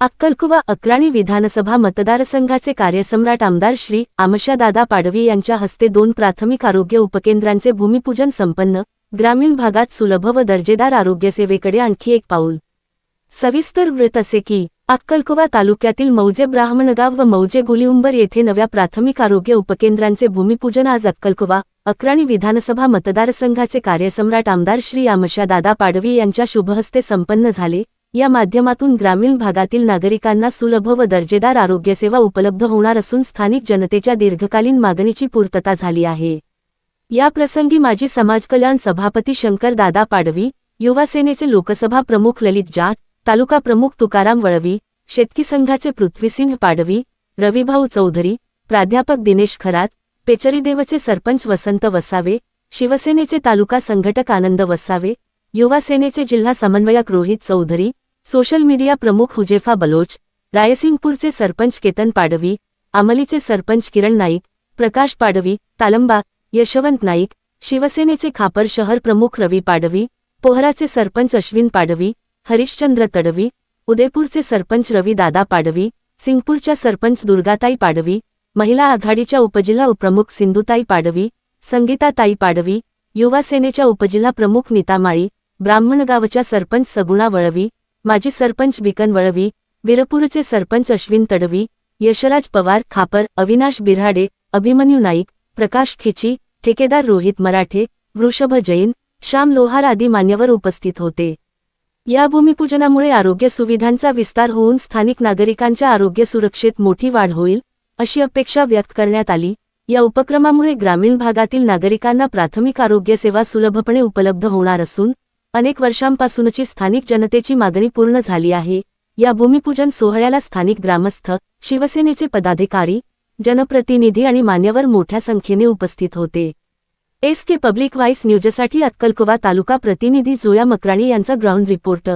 अक्कलकुवा अक्राणी विधानसभा मतदारसंघाचे कार्यसम्राट आमदार श्री आमशादादा पाडवी यांच्या हस्ते दोन प्राथमिक आरोग्य उपकेंद्रांचे भूमिपूजन संपन्न ग्रामीण भागात सुलभ व दर्जेदार आरोग्यसेवेकडे आणखी एक पाऊल. सविस्तर वृत्त असे की अक्कलकुवा तालुक्यातील मौजे ब्राह्मणगाव व मौजे गुलिउंबर येथे नव्या प्राथमिक आरोग्य उपकेंद्रांचे भूमिपूजन आज अक्कलकुवा अक्राणी विधानसभा मतदारसंघाचे कार्यसम्राट आमदार श्री आमशादादा पाडवी यांच्या शुभहस्ते संपन्न झाले या माध्यमातून ग्रामीण भागातील नागरिकांना सुलभ व दर्जेदार आरोग्यसेवा उपलब्ध होणार असून स्थानिक जनतेच्या दीर्घकालीन मागणीची पूर्तता झाली आहे. या प्रसंगी माजी समाजकल्याण सभापती शंकर दादा पाडवी युवासेनेचे लोकसभा प्रमुख ललित जाट तालुका प्रमुख तुकाराम वळवी शेतकी संघाचे पृथ्वीसिंह पाडवी रविभाऊ चौधरी प्राध्यापक दिनेश खरात पेचरीदेवचे सरपंच वसंत वसावे शिवसेनेचे तालुका संघटक आनंद वसावे युवासेनेचे जिल्हा समन्वयक रोहित चौधरी सोशल मीडिया प्रमुख हुजेफा बलोच रायसिंगपूरचे सरपंच केतन पाडवी आमलीचे सरपंच किरण नाईक प्रकाश पाडवी तालंबा यशवंत नाईक शिवसेनेचे खापर शहर प्रमुख रवी पाडवी पोहराचे सरपंच अश्विन पाडवी हरिश्चंद्र तडवी उदयपूरचे सरपंच रवी दादा पाडवी सिंगपूरच्या सरपंच दुर्गाताई पाडवी महिला आघाडीच्या उपजिल्हा उपप्रमुख सिंधुताई पाडवी संगीताताई पाडवी युवा सेनेच्या उपजिल्हा प्रमुख नीता माळी ब्राह्मणगावच्या सरपंच सगुणा वळवी माजी सरपंच बिकन वळवी विरपूरचे सरपंच अश्विन तडवी यशराज पवार खापर अविनाश बिराडे अभिमन्यू नाईक प्रकाश खिची ठेकेदार रोहित मराठे वृषभ जैन श्याम लोहार आदी मान्यवर उपस्थित होते. या भूमिपूजनामुळे आरोग्य सुविधांचा विस्तार होऊन स्थानिक नागरिकांच्या आरोग्य सुरक्षेत मोठी वाढ होईल अशी अपेक्षा व्यक्त करण्यात आली. या उपक्रमामुळे ग्रामीण भागातील नागरिकांना प्राथमिक आरोग्य सेवा सुलभपणे उपलब्ध होणार असून अनेक वर्षांपासूनची स्थानिक जनतेची मागणी पूर्ण झाली आहे. या भूमिपूजन सोहळ्याला स्थानिक ग्रामस्थ शिवसेनेचे पदाधिकारी जनप्रतिनिधी आणि मान्यवर मोठ्या संख्येने उपस्थित होते. एस के पब्लिक व्हाईस न्यूजसाठी अक्कलकोवा तालुका प्रतिनिधी जोया मकराणी यांचा ग्राउंड रिपोर्ट.